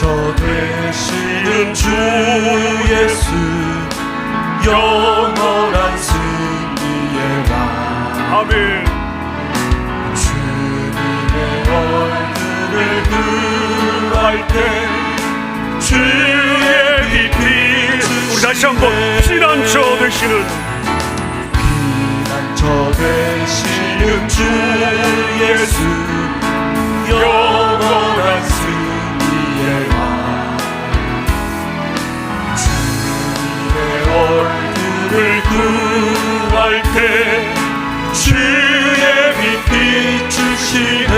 되시는 주 예수 영원한 승리의 왕. 아멘. 주님의 얼굴을 구할 때 주의 빛이 우리 다시 한번 피난처 되시는 피난처 되시는 주 때 주의 빛 비추시네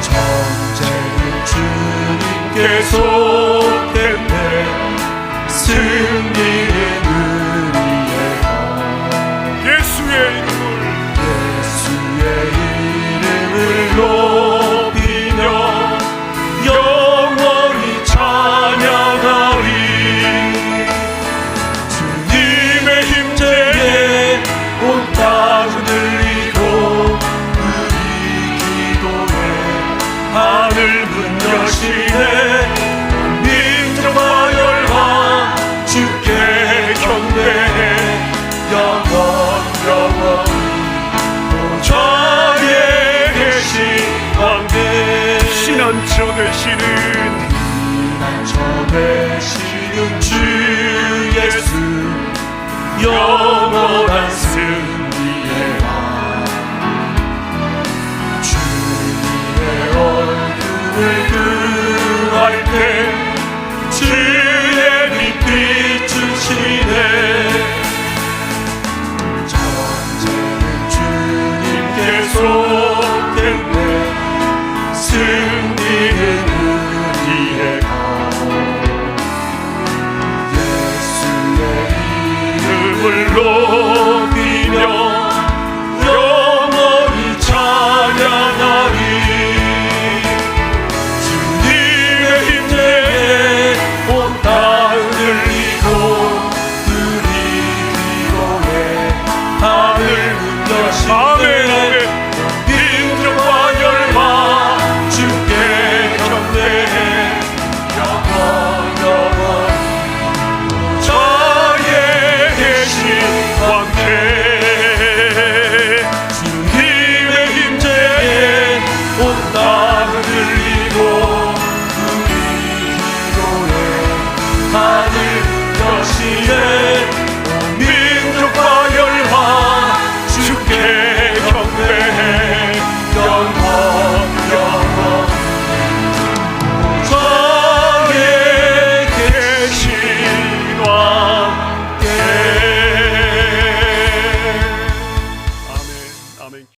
전쟁은 주님께 속했네. 승리는 우리의 것 예수의 이름을 예수의 이름을 높 문 여시네 민족과 열방 주께 경배해 영원 영원히 보좌에 계신 왕대 피난처 되시는 저 되시는 주예 주의 빛 비추